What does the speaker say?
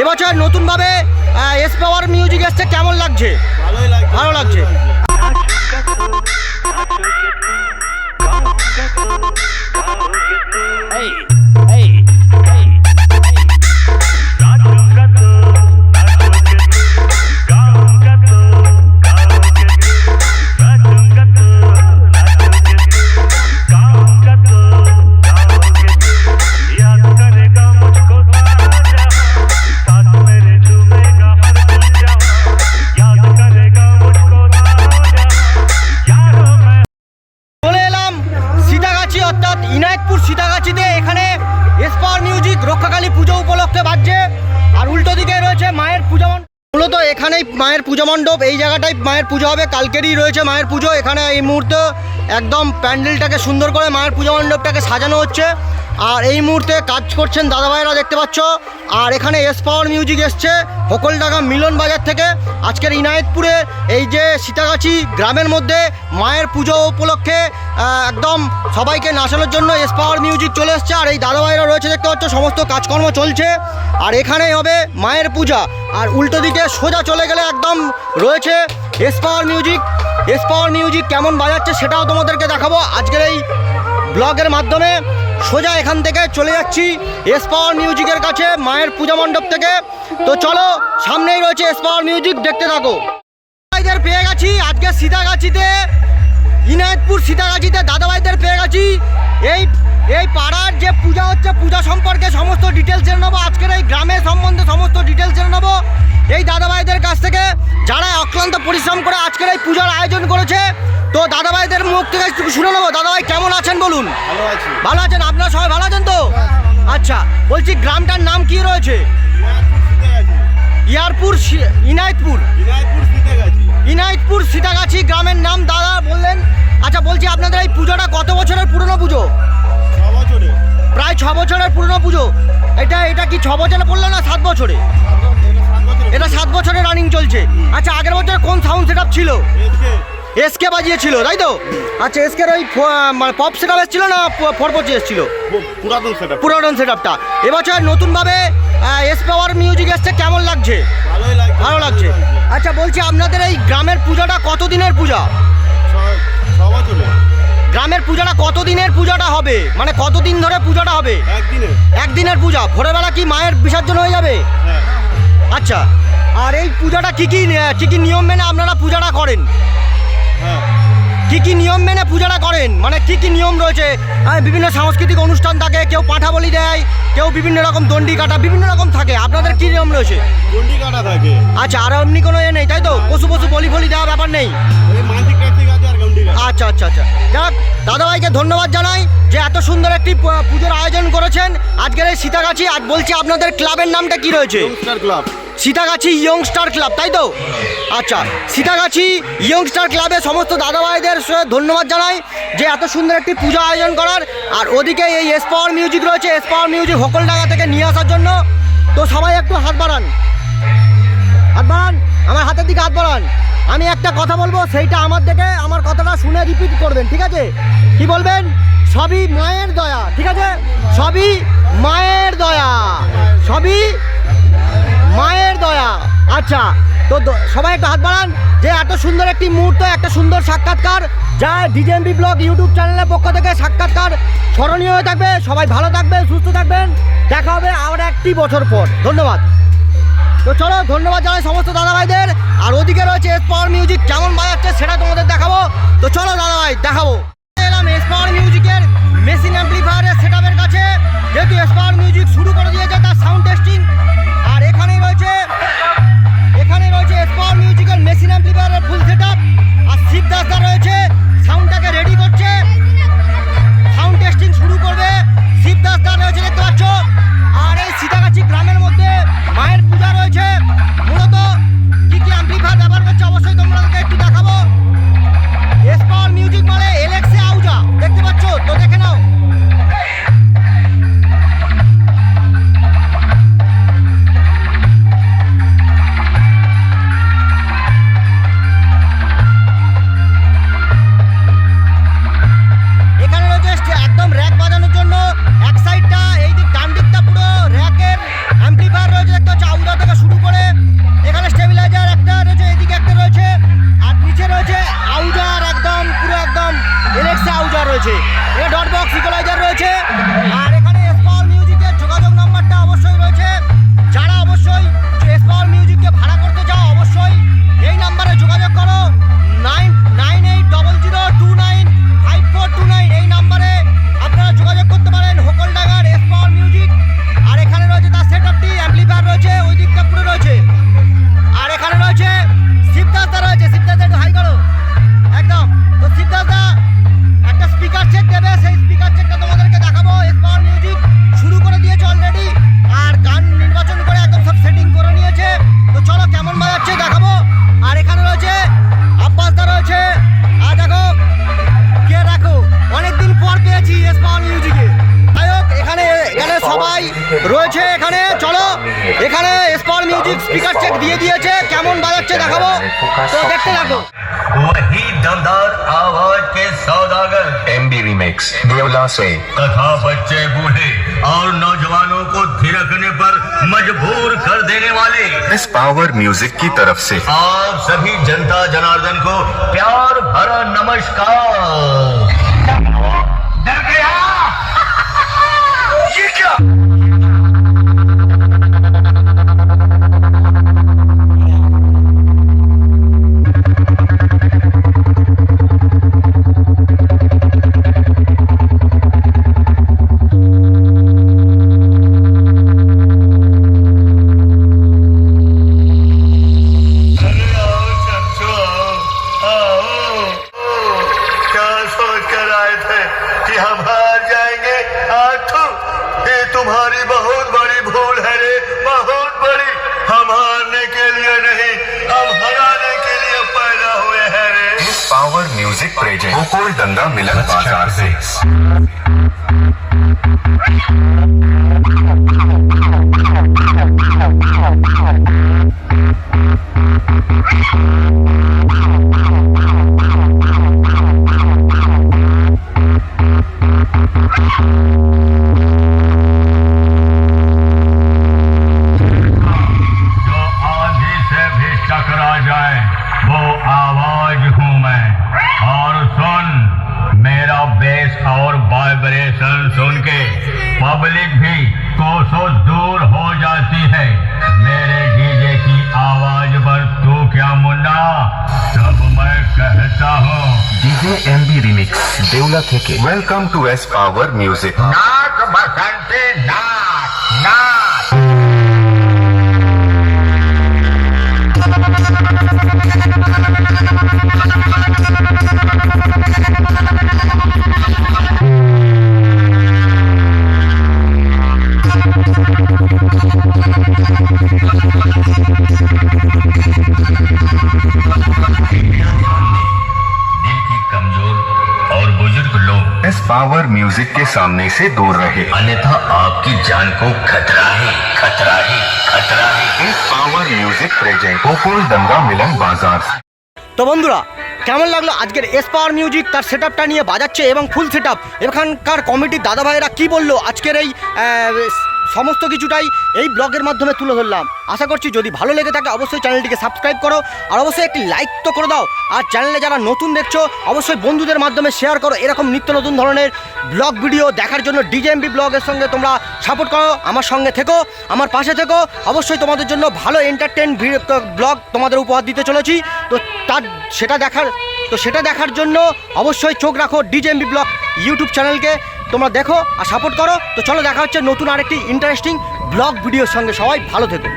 এবছর নতুনভাবে S power music এসছে কেমন লাগছে? ভালোই লাগছে ভালো লাগছে। মায়ের পুজো মণ্ডপ, এই জায়গাটায় মায়ের পুজো হবে, কালকেরই রয়েছে মায়ের পুজো। এখানে এই মুহূর্তে একদম প্যান্ডেলটাকে সুন্দর করে মায়ের পূজা মণ্ডপটাকে সাজানো হচ্ছে। আর এই মুহূর্তে কাজ করছেন দাদাভাইরা দেখতে পাচ্ছ। আর এখানে এস পাওয়ার মিউজিক এসছে হোকলডাঙ্গা মিলন বাজার থেকে। আজকের ইনায়েতপুরে এই যে সীতাগাছি গ্রামের মধ্যে মায়ের পুজো উপলক্ষে একদম সবাইকে নাচানোর জন্য এস পাওয়ার মিউজিক চলে এসছে। আর এই দাদাভাইরা রয়েছে দেখতে পাচ্ছ, সমস্ত কাজকর্ম চলছে। আর এখানেই হবে মায়ের পূজা। আর উল্টো দিকে সোজা চলে গেলে একদম রয়েছে S power music S power music কেমন বাজাচ্ছে সেটাও তোমাদেরকে দেখাবো। আজকের এই ব্লগের মাধ্যমে সোজা এখান থেকে চলে যাচ্ছি এস পাওয়ার মিউজিকের কাছে, মায়ের পূজা মণ্ডপ থেকে। তো চলো, সামনেই রয়েছে এস পাওয়ার মিউজিক দেখতে থাকো। দাদাভাইদের পেয়ে গেছি, আজকে সীতাগাছিতে, ইনায়তপুর সীতাগাছিতে দাদাভাইদের পেয়ে গেছি। এই এই পাড়ার যে পূজা হচ্ছে, পূজা সম্পর্কে সমস্ত ডিটেলস জেনে নেব। আজকের এই গ্রামের সম্বন্ধে সমস্ত ডিটেলস জেনে নেব। এই দাদাভাইদের কাছ থেকে অক্লান্ত পরিশ্রম করে আজকের এই পূজার আয়োজন করেছে। তো দাদাভাইদের মুখ থেকে শুনে নেব। দাদাভাই কেমন আছেন বলুন? ভালো আছেন? আপনারা সবাই ভালো আছেন তো? আচ্ছা বলছি গ্রামটার নাম কি রয়েছে? ইয়ারপুর ইনায়তপুর। ইনায়তপুর সীতাগাছি। গ্রামের নাম দাদা বললেন। আচ্ছা বলছি আপনাদের এই পুজোটা কত বছরের পুরনো পুজো? প্রায় ছ বছরের পুরনো পুজো। এটা এটা কি ছ বছরে পড়ল না সাত বছরে? এটা সাত বছরে এটা সাত বছরে রানিং চলছে। আচ্ছা আগের বছর কোন সাউন্ড সেট ছিল? এসকে বাজিয়েছিল তাই তো? আচ্ছা এসকের ওই মানে পপ সেট আপ এসেছিল না ফোর পঁচিশ এসেছিল? পুরাতন সেটা পুরাতন সেট আপটা এবছর নতুনভাবে এস পাওয়ার মিউজিক এসছে কেমন লাগছে? ভালো লাগছে। আচ্ছা বলছি আপনাদের এই গ্রামের পূজাটা কত দিনের পূজা গ্রামের পূজাটা কত দিনের পূজাটা হবে? মানে কতদিন ধরে পূজাটা হবে? একদিনে একদিনের পূজা। ভোরবেলা কি মায়ের বিসর্জন হয়ে যাবে? হ্যাঁ। আচ্ছা। আর এই পূজাটা কি কি কি কি নিয়ম মেনে আপনারা পূজাটা করেন? হ্যাঁ কি কি নিয়ম মেনে পূজাটা করেন? মানে কি কি নিয়ম রয়েছে? আহ, বিভিন্ন সাংস্কৃতিক অনুষ্ঠান থাকে কেউ পাঠা বলি দেয় কেউ বিভিন্ন রকম দণ্ডি কাটা বিভিন্ন রকম থাকে। আপনাদের কি নিয়ম রয়েছে? গন্ডি কাটা থাকে। আচ্ছা আর এমনি কোনো এ নেই তাই তো? পশু পশু বলি ফলি দেওয়ার ব্যাপার নেই? আচ্ছা আচ্ছা আচ্ছা। যাক দাদাভাইকে ধন্যবাদ জানাই যে এত সুন্দর একটি পুজোর আয়োজন করেছেন। আজকের এই সীতাগাছি আজ বলছি আপনাদের ক্লাবের নামটা কি রয়েছে? ক্লাব। সীতাগাছি ইয়ংস্টার ক্লাব তাই তো? আচ্ছা সীতাগাছি ইয়ংস্টার ক্লাবে সমস্ত দাদাভাইদের ধন্যবাদ জানাই যে এত সুন্দর একটি পূজা আয়োজন করার। আর ওদিকে এই এস পাওয়ার মিউজিক রয়েছে এস পাওয়ার মিউজিক হোকলডাঙ্গা থেকে নিয়ে আসার জন্য। তো সবাই একটু হাত বাড়ান। হাত বাড়ান, আমার হাতের দিকে হাত বাড়ান। আমি একটা কথা বলব, সেইটা আমার দেখে আমার কথাটা শুনে রিপিট করবেন, ঠিক আছে? কি বলবেন? সবই মায়ের দয়া, ঠিক আছে? সবই মায়ের দয়া, সবই মায়ের দয়া। আচ্ছা তো সবাই একটু হাত বাড়ান। যে এত সুন্দর একটি মুহূর্ত, একটা সুন্দর সাক্ষাৎকার, যা ডিজেএমবি ব্লগ ইউটিউব চ্যানেলের পক্ষ থেকে সাক্ষাৎকার। স্মরণীয় হয়ে থাকবে, সবাই ভালো থাকবেন, সুস্থ থাকবেন। দেখা হবে আবার একটি বছর পর। ধন্যবাদ। তো চলো, ধন্যবাদ জানাই সমস্ত দাদাভাইদের। আর ওদিকে রয়েছে এস পাওয়ার মিউজিক কেমন বাজাচ্ছে সেটা তোমাদের দেখাবো। তো চলো দাদাভাই, দেখাবো। এলাম এস পাওয়ার মিউজিকের মেশিন অ্যাম্পলিফায়ারের সেটআপের কাছে। যেহেতু এস পাওয়ার মিউজিক শুরু করে দিয়েছে তার সাউন্ড টেস্টিং এখানে রয়েছে এস মিউজিক্যাল মেশিন অ্যাম্পলিফায়ারের ফুল সেটআপ আর শিব वही दमदार आवाज़ के सौदागर। एम एमबी रिमिक्स देवला से तथा बच्चे बूढ़े और नौजवानों को थिरकने पर मजबूर कर देने वाले। इस पावर म्यूज़िक की तरफ़ से। आप सभी जनता जनार्दन को प्यार भरा नमस्कार। तुम्हारी बहुत बड़ी भूल है रे बहुत बड़ी। हम हारने के लिए नहीं हम हराने के लिए पैदा हुए हैं रे। पावर म्यूज़िक प्रेजेंट गोकुल दंगा मिलन बाज़ार से। टकरा जाए वो आवाज़ हूँ मैं। और सुन मेरा बेस और वाइब्रेशन सुन के पब्लिक भी कोसों दूर हो जाती है। मेरे डीजे की आवाज़ पर तू क्या मुन्ना? सब मैं कहता हूँ। डीजे एम बी रिमिक्स देवला थे के welcome to S power music नाक बसंती नाक नाक इस पावर म्यूजिक के सामने से दूर रहे अन्यथा आपकी जान को खतरा है खतरा है खतरा है इस पावर म्यूजिक प्रेजेंट गोकुल दंगा मिलन बाजार से তো বন্ধুরা কেমন লাগলো আজকের এস পাওয়ার মিউজিক তার সেট নিয়ে বাজাচ্ছে এবং ফুল সেট আপ এখানকার কমিটির দাদা ভাইয়েরা কী বললো আজকের এই আহ, সমস্ত কিছুটাই এই ব্লগের মাধ্যমে তুলে ধরলাম। আশা করছি যদি ভালো লেগে থাকে অবশ্যই চ্যানেলটিকে সাবস্ক্রাইব করো আর অবশ্যই একটি লাইক তো করে দাও। আর চ্যানেলে যারা নতুন দেখছ, অবশ্যই বন্ধুদের মাধ্যমে শেয়ার করো। এরকম নিত্য নতুন ধরনের ব্লগ ভিডিও দেখার জন্য ডিজেএমবি ব্লগের সঙ্গে তোমরা সাপোর্ট করো, আমার সঙ্গে থেকো, আমার পাশে থেকো। অবশ্যই তোমাদের জন্য ভালো এন্টারটেন ব্লগ তোমাদের উপহার দিতে চলেছি। তো তার, সেটা দেখার, তো সেটা দেখার জন্য অবশ্যই চোখ রাখো ডিজেএমবি ব্লগ ইউটিউব চ্যানেলকে তোমরা দেখো আর সাপোর্ট করো। তো চলো দেখা হচ্ছে নতুন আরেকটি ইন্টারেস্টিং ব্লগ ভিডিওর সঙ্গে। সবাই ভালো থেকো।